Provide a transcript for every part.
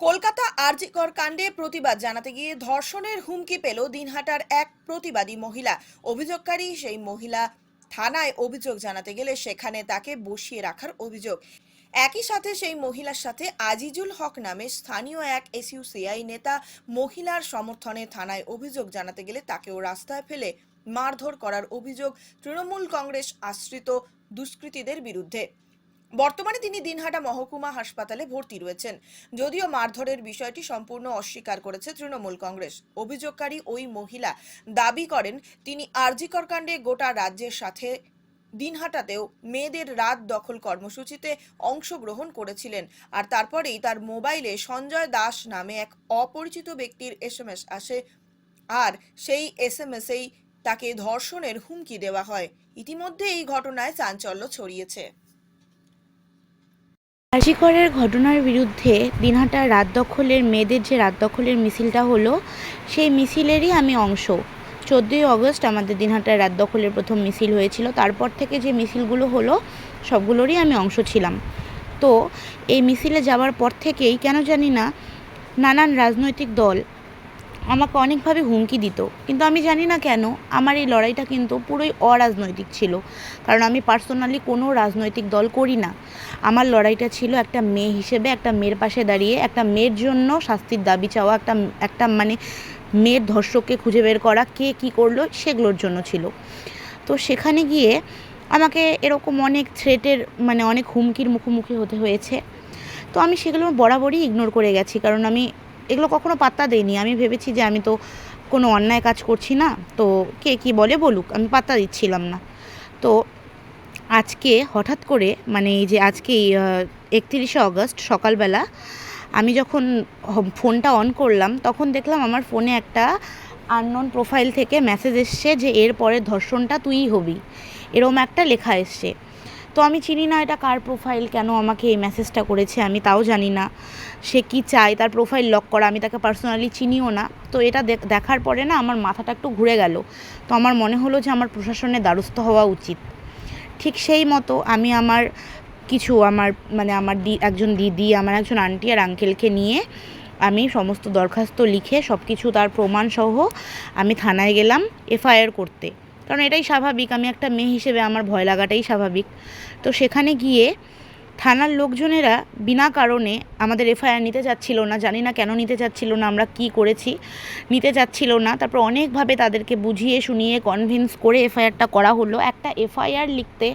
কলকাতা আরজিকর কাণ্ডে প্রতিবাদ জানাতে গিয়ে ধর্ষণের হুমকি পেল দিনহাটার এক প্রতিবাদী মহিলা। অভিযোগকারী সেই মহিলা থানায় অভিযোগ জানাতে গেলে সেখানে তাকে বসিয়ে রাখার অভিযোগ। একই সাথে সেই মহিলার সাথে আজিজুল হক নামে স্থানীয় এক এসইউসিআই নেতা মহিলার সমর্থনে থানায় অভিযোগ জানাতে গেলে তাকেও রাস্তায় ফেলে মারধর করার অভিযোগ তৃণমূল কংগ্রেস আশ্রিত দুষ্কৃতীদের বিরুদ্ধে। বর্তমানে তিনি দিনহাটা মহকুমা হাসপাতালে ভর্তি রয়েছেন। যদিও মারধরের বিষয়টি সম্পূর্ণ অস্বীকার করেছে তৃণমূল কংগ্রেস। অভিযোগকারী ওই মহিলা দাবি করেন, তিনি আরজিকর কাণ্ডে গোটা রাজ্যের সাথে দিনহাটাতেও মেয়েদের রাত দখল কর্মসূচিতে অংশগ্রহণ করেছিলেন। আর তারপরেই তার মোবাইলে সঞ্জয় দাস নামে এক অপরিচিত ব্যক্তির এসএমএস আসে আর সেই এস এসএমএসেই তাকে ধর্ষণের হুমকি দেওয়া হয়। ইতিমধ্যে এই ঘটনায় চাঞ্চল্য ছড়িয়েছে। কার্যিকরের ঘটনার বিরুদ্ধে দিনহাটার রাত দখলের মেয়েদের যে রাত দখলের মিছিলটা হলো, সেই মিছিলেরই আমি অংশ। চোদ্দোই অগস্ট আমাদের দিনহাটার রাত দখলের প্রথম মিছিল হয়েছিল। তারপর থেকে যে মিছিলগুলো হলো, সবগুলোরই আমি অংশ ছিলাম। তো এই মিছিলে যাওয়ার পর থেকেই কেন জানি না, নানান রাজনৈতিক দল আমাকে অনেকভাবে হুমকি দিত। কিন্তু আমি জানি না কেন, আমার এই লড়াইটা কিন্তু পুরোই অরাজনৈতিক ছিল। কারণ আমি পার্সোনালি কোনো রাজনৈতিক দল করি না। আমার লড়াইটা ছিল একটা মেয়ে হিসেবে একটা মেয়ের পাশে দাঁড়িয়ে, একটা মেয়ের জন্য শাস্তির দাবি চাওয়া, একটা একটা মানে মেয়ের ধর্ষককে খুঁজে বের করা, কে কী করল সেগুলোর জন্য ছিল। তো সেখানে গিয়ে আমাকে এরকম অনেক থ্রেটের মানে অনেক হুমকির মুখোমুখি হতে হয়েছে। তো আমি সেগুলো বরাবরই ইগনোর করে গেছি। কারণ আমি এগুলো কখনো পাত্তা দেইনি। আমি ভেবেছি যে আমি তো কোনো অন্যায় কাজ করছি না। তো কে কী বলে বলুক, আমি পাত্তা দিচ্ছিলাম না। তো আজকে হঠাৎ করে মানে এই যে আজকে একত্রিশে অগস্ট সকালবেলা, আমি যখন ফোনটা অন করলাম, তখন দেখলাম আমার ফোনে একটা আননোন প্রোফাইল থেকে মেসেজ এসছে যে এর পরে ধর্ষণটা তুইই হবি। এরম একটা লেখা এসছে। তো আমি চিনি না এটা কার প্রোফাইল কেন আমাকে এই মেসেজটা করেছে, আমি তাও জানি না। সে কি চায়, তার প্রোফাইল লক করা, আমি তাকে পার্সোনালি চিনিও না। তো এটা দেখ- দেখার পরে না আমার মাথাটা একটু ঘুরে গেল। তো আমার মনে হলো যে আমার প্রশাসনের দ্বারস্থ হওয়া উচিত। ঠিক সেই মতো আমি আমার কিছু, আমার মানে আমার দি, একজন দিদি, আমার একজন আন্টি আর আঙ্কেলকে নিয়ে আমি সমস্ত দরখাস্ত লিখে সব কিছু তার প্রমাণসহ আমি থানায় গেলাম এফআইআর করতে। কারণ এটাই স্বাভাবিক, আমি একটা মেয়ে হিসেবে আমার ভয় লাগাটাই স্বাভাবিক। তো সেখানে গিয়ে থানার লোকজনেরা বিনা কারণে আমাদের এফআইআর নিতে চাচ্ছিল না, জানি না কেন নিতে চাচ্ছিল না, আমরা কি করেছি, নিতে চাচ্ছিল না। তারপর অনেকভাবে তাদেরকে বুঝিয়ে শুনিয়ে কনভিন্স করে এফআইআরটা করা হলো। একটা এফআইআর লিখতে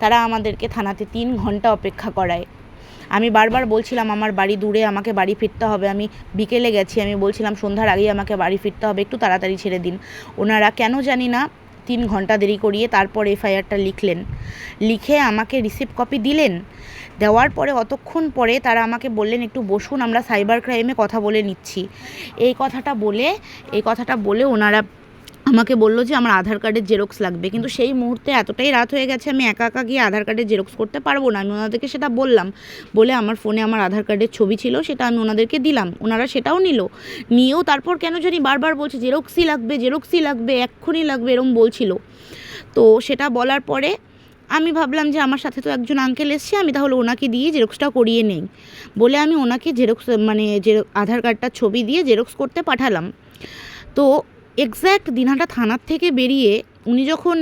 তারা আমাদেরকে থানাতে তিন ঘণ্টা অপেক্ষা করায়। আমি বারবার বলছিলাম, আমার বাড়ি দূরে, আমাকে বাড়ি ফিরতে হবে। আমি বিকেলে গেছি, আমি বলছিলাম, সন্ধ্যার আগেই আমাকে বাড়ি ফিরতে হবে, একটু তাড়াতাড়ি ছেড়ে দিন। ওনারা, কেন জানি না তিন ঘণ্টা দেরি করিয়ে তারপর এফআইআরটা লিখলেন। লিখে আমাকে রিসিপ্ট কপি দিলেন। দেওয়ার পরে অতক্ষণ পরে তারা আমাকে বললেন, একটু বসুন, আমরা সাইবার ক্রাইমে কথা বলে নিচ্ছি। এই কথাটা বলে, এই কথাটা বলে ওনারা আমাকে বলল যে আমার আধার কার্ডের জেরক্স লাগবে। কিন্তু সেই মুহূর্তে এতটাই রাত হয়ে গেছে, আমি একা একা গিয়ে আধার কার্ডের জেরক্স করতে পারব না। আমি ওনাদেরকে সেটা বললাম। বলে আমার ফোনে আমার আধার কার্ডের ছবি ছিল, সেটা আমি ওনাদেরকে দিলাম। ওনারা সেটাও নিল। নিয়েও তারপর কেন জানি বারবার বলছে, জেরক্সই লাগবে জেরক্সই লাগবে, এক্ষুনি লাগবে, এরম বলছিল। তো সেটা বলার পরে আমি ভাবলাম যে আমার সাথে তো একজন আঙ্কেল এসছে, আমি তাহলে ওনাকে দিয়ে জেরক্সটা করিয়ে নেই। বলে আমি ওনাকে জেরক্স মানে যে আধার কার্ডটার ছবি দিয়ে জেরক্স করতে পাঠালাম। তো এক্স্যাক্ট দিনহাটা থানার থেকে বেরিয়ে উনি যখন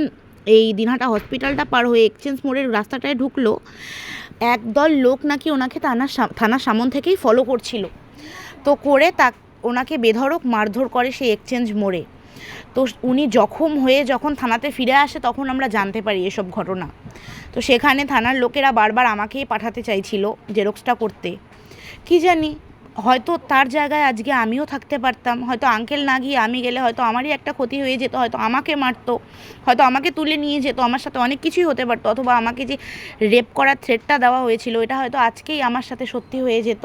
এই দিনহাটা হসপিটালটা পার হয়ে এক্সচেঞ্জ মোড়ের রাস্তাটায় ঢুকলো, একদল লোক নাকি ওনাকে থানার থানার সামন থেকেই ফলো করছিল। তো করে তা ওনাকে বেধড়ক মারধর করে সেই এক্সচেঞ্জ মোড়ে। তো উনি জখম হয়ে যখন থানাতে ফিরে আসে তখন আমরা জানতে পারি এসব ঘটনা। তো সেখানে থানার লোকেরা বারবার আমাকেই পাঠাতে চাইছিল জেরক্সটা করতে। কি জানি হয়তো তার জায়গায় আজকে আমিও থাকতে পারতাম। হয়তো আঙ্কেল না গিয়ে আমি গেলে হয়তো আমারই একটা ক্ষতি হয়ে যেত, হয়তো আমাকে মারতো, হয়তো আমাকে তুলে নিয়ে যেত, আমার সাথে অনেক কিছুই হতে পারতো, অথবা আমাকে যে রেপ করার থ্রেটটা দেওয়া হয়েছিল, এটা হয়তো আজকেই আমার সাথে সত্যি হয়ে যেত।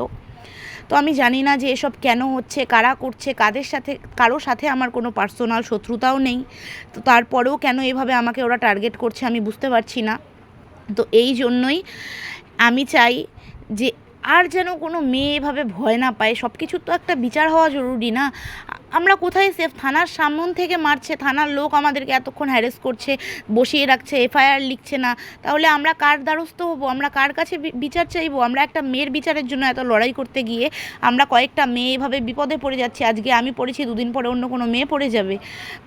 তো আমি জানি না যে এসব কেন হচ্ছে, কারা করছে, কাদের সাথে কারোর সাথে আমার কোনো পার্সোনাল শত্রুতাও নেই। তো তারপরেও কেন এভাবে আমাকে ওরা টার্গেট করছে আমি বুঝতে পারছি না। তো এই জন্যই আমি চাই যে আর যেন কোনো মেয়ে এভাবে ভয় না পায় সব কিছুর তো একটা বিচার হওয়া জরুরি না। আমরা কোথায় সেফ থানার সামন থেকে মারছে, থানার লোক আমাদেরকে এতক্ষণ হ্যারেস করছে, বসিয়ে রাখছে, এফআইআর লিখছে না। তাহলে আমরা কার দ্বারস্থ হব? আমরা কার কাছে বিচার চাইব? আমরা একটা মেয়ের বিচারের জন্য এত লড়াই করতে গিয়ে আমরা কয়েকটা মেয়ে এভাবে বিপদে পড়ে যাচ্ছি, আজকে আমি পড়েছি, দুদিন পরে অন্য কোনো মেয়ে পড়ে যাবে।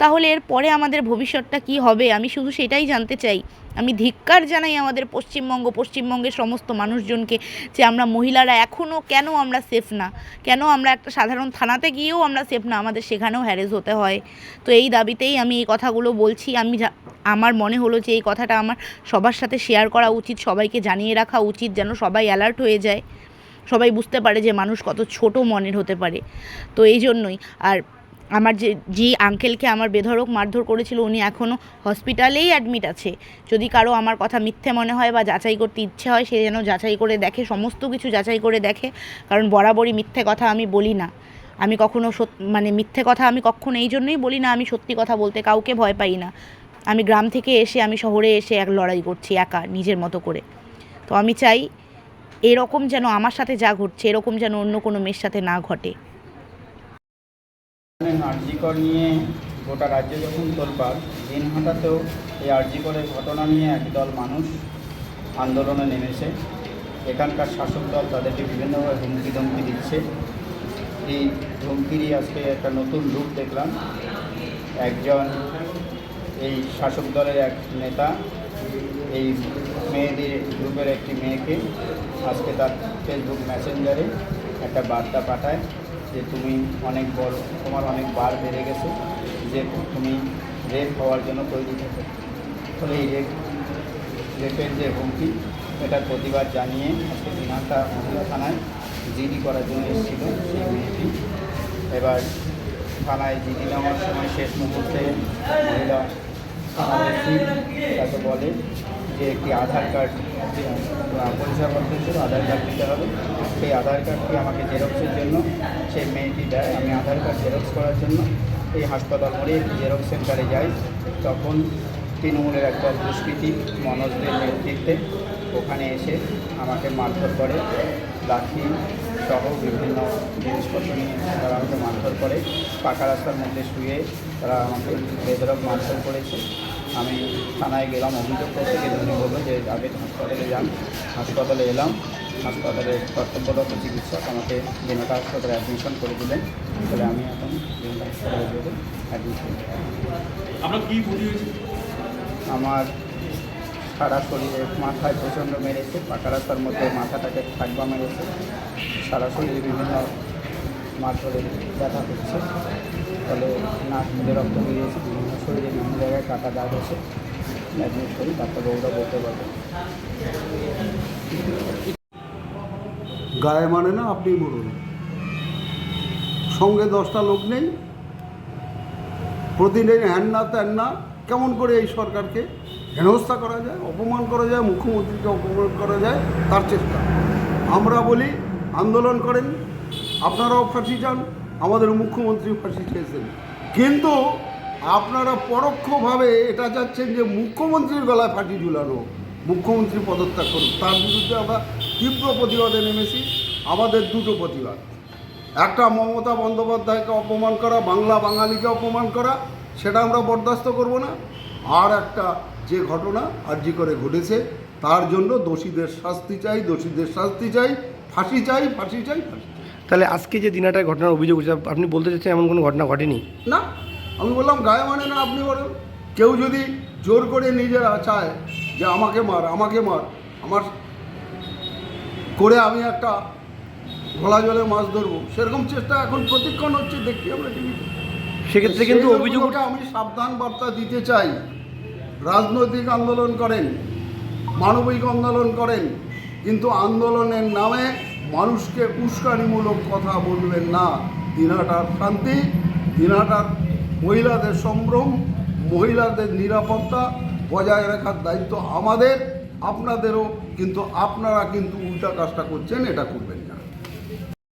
তাহলে এর পরে আমাদের ভবিষ্যৎটা কি হবে? আমি শুধু সেটাই জানতে চাই। আমি ধিক্কার জানাই আমাদের পশ্চিমবঙ্গ, পশ্চিমবঙ্গের সমস্ত মানুষজনকে যে আমরা মহিলারা এখনও কেন আমরা সেফ না? কেন আমরা একটা সাধারণ থানাতে গিয়েও আমরা সেফ না? আমাদের সেখানেও হ্যারেস হতে হয়। তো এই দাবিতেই আমি এই কথাগুলো বলছি। আমি আমার মনে হলো যে এই কথাটা আমার সবার সাথে শেয়ার করা উচিত, সবাইকে জানিয়ে রাখা উচিত যেন সবাই অ্যালার্ট হয়ে যায়। সবাই বুঝতে পারে যে মানুষ কত ছোট মনের হতে পারে। তো এই জন্যই। আর আমার যে যে আঙ্কেলকে আমার বেধড়ক মারধর করেছিল, উনি এখনও হসপিটালেই অ্যাডমিট আছে। যদি কারও আমার কথা মিথ্যে মনে হয় বা যাচাই করতে ইচ্ছে হয়, সে যেন যাচাই করে দেখে, সমস্ত কিছু যাচাই করে দেখে, কারণ বরাবরই মিথ্যে কথা আমি বলি না। আমি কখনো সত- মানে মিথ্যে কথা আমি কখনো এই জন্যই বলি না, আমি সত্যি কথা বলতে কাউকে ভয় পাই না। আমি গ্রাম থেকে এসে, আমি শহরে এসে এক লড়াই করছি একা, নিজের মতো করে। তো আমি চাই, এরকম যেন আমার সাথে যা ঘটছে, এরকম যেন অন্য কোনো মেয়ের সাথে না ঘটে। আরজিকর নিয়ে গোটা রাজ্যে যখন তোলপাড় দিনহাটাতেও এই আরজিকরের ঘটনা নিয়ে একদল মানুষ আন্দোলনে নেমেছে। এখানকার শাসক দল তাদেরকে বিভিন্নভাবে হুমকি ধমকি দিচ্ছে। এই ধমকিরই আজকে একটা নতুন রূপ দেখলাম। একজন এই শাসক দলের এক নেতা, এই মেয়েদের গ্রুপের একটি মেয়েকে আজকে তার ফেসবুক মেসেঞ্জারে একটা বার্তা পাঠায়। যে তুমি অনেক বড়, তোমার অনেক বার বেড়ে গেছে, যে তুমি রেপ হওয়ার জন্য তৈরি থাকো ফলে এই রেপ, রেপের যে হুমকি এটার প্রতিবাদ জানিয়ে আজকে দিনাটা মহিলা থানায় জিডি করার জন্য এসেছিল সেই মেয়েটি। এবার থানায় জিডি নেওয়ার সময় শেষ মুহূর্তে মহিলা থানাবাসী তাকে বলে যে একটি আধার কার্ড পরিষেবা করতে ছিল আধার কার্ড দিতে হবে। সেই আধার কার্ডটি আমাকে জেরক্সের জন্য? সেই মেয়েটি দেয় আমি আধার কার্ড জেরক্স করার জন্য। এই হাসপাতাল মোড়ে একটি জেরক্স সেন্টারে যাই। তখন তৃণমূলের একদল দুষ্কৃতি মনোজদের নেতৃত্বে ওখানে এসে আমাকে মারধর করে। লাঠি সহ বিভিন্ন জিনিসপত্র নিয়ে তারা আমাকে মারধর করে। পাকা রাস্তার মধ্যে শুয়ে তারা আমাকে বেদরক মারধর করেছে। আমি থানায় গেলাম অভিযোগ করতে গেলে উনি বলল যে আগে হাসপাতালে যান। হাসপাতালে এলাম হাসপাতালে কর্তব্যরত চিকিৎসক আমাকে জেনাটা হাসপাতালে অ্যাডমিশন করে দিলেন তাহলে আমি এখন জেনাটা হাসপাতালে অ্যাডমিশন আপনার কি আমার সারা শরীরে মাথায় প্রচণ্ড মেরেছে পাকা রাস্তার মধ্যে মাথাটাকে থাকবা মেরেছে সারা শরীরে বিভিন্ন মাথরে ব্যথা করছে ফলে নাক মুখে রক্ত বেরিয়েছে বিভিন্ন শরীরে বিভিন্ন জায়গায় কাটা দাগ আছে অ্যাডমিট করি ডাক্তারবাবুরা বলতে পারবে। গায়ে মানে না আপনি বলুন। সঙ্গে দশটা লোক নেই, প্রতিদিন হ্যান না ত্যান না কেমন করে এই সরকারকে হেনস্থা করা যায়, অপমান করা যায়, মুখ্যমন্ত্রীকে অপমান করা যায়, তার চেষ্টা। আমরা বলি, আন্দোলন করেন, আপনারাও ফাঁসি চান, আমাদের মুখ্যমন্ত্রী ফাঁসি চেয়েছেন। কিন্তু আপনারা পরোক্ষভাবে এটা চাচ্ছেন যে মুখ্যমন্ত্রীর গলায় ফাঁসি ঝুলানো মুখ্যমন্ত্রী পদত্যাগ করুন। তার বিরুদ্ধে আমরা তীব্র প্রতিবাদে নেমেছি আমাদের দুটো প্রতিবাদ। একটা মমতা বন্দ্যোপাধ্যায়কে অপমান করা বাংলা বাঙালিকে অপমান করা সেটা আমরা বরদাস্ত করব না। আর একটা যে ঘটনা আর্জি করে ঘটেছে তার জন্য দোষীদের শাস্তি চাই দোষীদের শাস্তি চাই ফাঁসি চাই ফাঁসি চাই ফাঁসি। তাহলে আজকে যে দিনাটার ঘটনার অভিযোগ আপনি বলতে চাচ্ছেন এমন কোনো ঘটনা ঘটেনি? না আমি বললাম গায়ে মানে না আপনি বলুন কেউ যদি জোর করে নিজেরা চায় যে আমাকে মার আমাকে মার আমার করে আমি একটা ঘোলা জলে মাছ ধরবো সেরকম চেষ্টা এখন প্রতিক্ষণ হচ্ছে দেখি আমরা টিভিতে সেক্ষেত্রে কিন্তু সেই অভিযোগ লোকগুলোকে আমি সাবধান বার্তা দিতে চাই। রাজনৈতিক আন্দোলন করেন মানবিক আন্দোলন করেন কিন্তু আন্দোলনের নামে মানুষকে উস্কানিমূলক কথা বলবেন না। দিনাটার শান্তি দিনাটার মহিলাদের সম্ভ্রম, মহিলাদের নিরাপত্তা বজায় রাখার দায়িত্ব আমাদের, আপনাদেরও, কিন্তু আপনারা কিন্তু উল্টা কাজটা করছেন, এটা করবেন।